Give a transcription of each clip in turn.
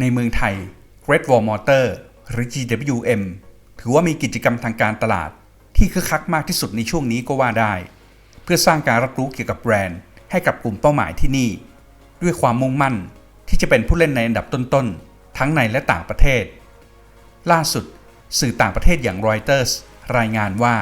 ในเมืองไทย Great Wall Motor หรือ GWM ถือว่ามีกิจกรรมทางการตลาด ที่คึกคักมากที่สุดในช่วงนี้ก็ว่าได้ เพื่อสร้างการรับรู้เกี่ยวกับแบรนด์ ให้กับกลุ่มเป้าหมายที่นี่ ด้วยความมุ่งมั่นที่จะเป็นผู้เล่นในอันดับต้นๆ ทั้งในและต่างประเทศ ล่าสุด สื่อต่างประเทศอย่าง Reuters รายงานว่า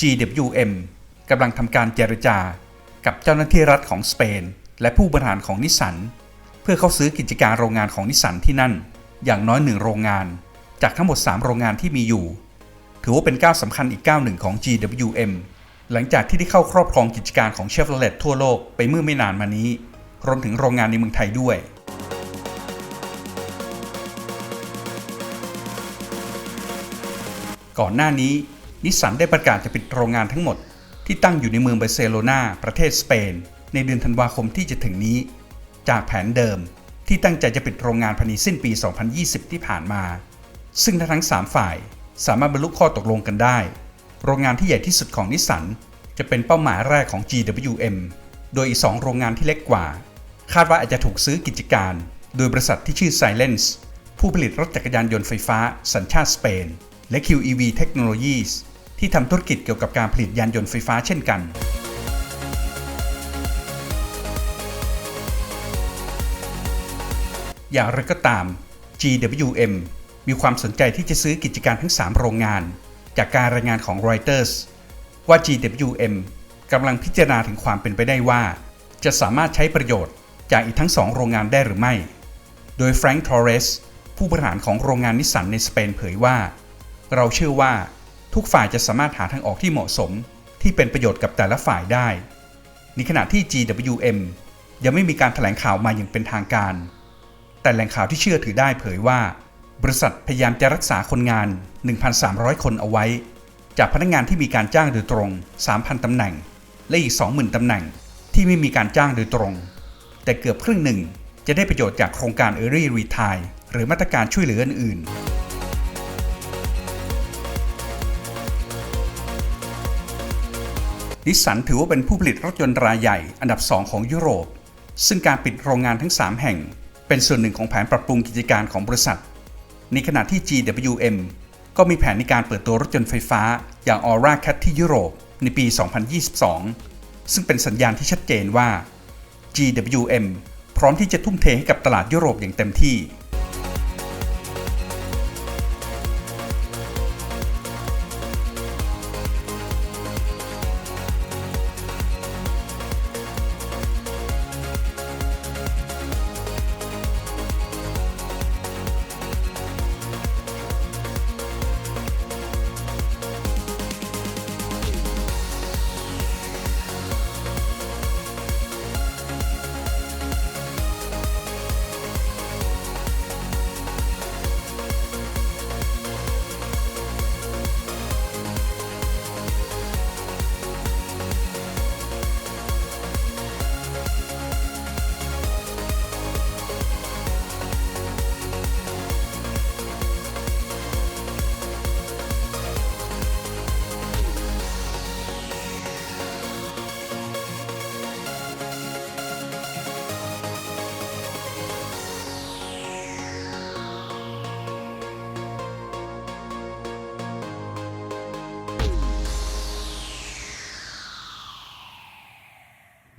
GWM กำลังทำการเจรจา กับเจ้าหน้าที่รัฐของสเปน และผู้บริหารของนิสสัน พื่อเข้าซื้อกิจการโรงงานของนิสสันที่นั่น อย่างน้อยหนึ่งโรงงาน จากทั้งหมด 3 โรงงานที่มีอยู่ ถือว่าเป็นก้าวสำคัญอีกก้าวหนึ่งของ GWM หลังจากที่ได้เข้าครอบครองกิจการของเชฟโรเลตทั่วโลกไปเมื่อไม่นานมานี้ รวมถึงโรงงานในเมืองไทยด้วย ก่อนหน้านี้นิสสันได้ประกาศจะปิดโรงงานทั้งหมด ที่ตั้งอยู่ในเมืองบาร์เซโลนาประเทศสเปน ในเดือนธันวาคมที่จะถึงนี้ จากแผนเดิมที่ตั้งใจจะปิดโรงงานภายในสิ้นปี 2020 ที่ผ่านมา ซึ่งถ้าทั้ง 3 ฝ่ายสามารถบรรลุข้อตกลงกันได้ โรงงานที่ใหญ่ที่สุดของนิสสันจะเป็นเป้าหมายแรกของ GWM โดยอีก 2 โรงงานที่เล็กกว่า คาดว่าอาจจะถูกซื้อกิจการ โดยบริษัทที่ชื่อ Silence ผู้ผลิตรถจักรยานยนต์ไฟฟ้า สัญชาติสเปน และ QEV Technologies ที่ทำธุรกิจเกี่ยวกับการผลิตยานยนต์ไฟฟ้าเช่นกัน อย่างไรก็ตาม GWM มีความสนใจที่จะซื้อกิจการทั้ง 3 โรงงาน จากการรายงานของ Reuters ว่า GWM กำลังพิจารณาถึงความเป็นไปได้ว่า จะสามารถใช้ประโยชน์จากอีกทั้ง 2 โรงงานได้หรือไม่ โดยแฟรงค์ทอร์เรสผู้บริหารของโรงงานนิสสันในสเปนเผยว่า เราเชื่อว่าทุกฝ่ายจะสามารถหาทางออกที่เหมาะสม ที่เป็นประโยชน์กับแต่ละฝ่ายได้ในขณะที่ GWM ยังไม่มีการถแถลงข่าวมาอย่างเป็นทางการ แต่แหล่งข่าวที่เชื่อถือได้เผยว่า บริษัทพยายามจะรักษาคนงาน 1,300 คนเอาไว้ จากพนักงานที่มีการจ้างโดยตรง 3,000 ตำแหน่ง และอีก 20,000 ตำแหน่งที่ไม่มีการจ้างโดยตรง แต่เกือบครึ่งหนึ่งจะได้ประโยชน์จากโครงการ Early Retire หรือมาตรการช่วยเหลืออื่นๆนิสสันถือว่าเป็นผู้ผลิตรถยนต์รายใหญ่อันดับ 2 ของยุโรป ซึ่งการปิดโรงงานทั้ง 3 แห่ง เป็นส่วนหนึ่งของแผนปรับปรุงกิจการของบริษัท ในขณะที่ GWM ก็มีแผนในการเปิดตัวรถยนต์ไฟฟ้าอย่าง Aura Cat ที่ยุโรปในปี 2022 ซึ่งเป็นสัญญาณที่ชัดเจนว่า GWM พร้อมที่จะทุ่มเทให้กับตลาดยุโรปอย่างเต็มที่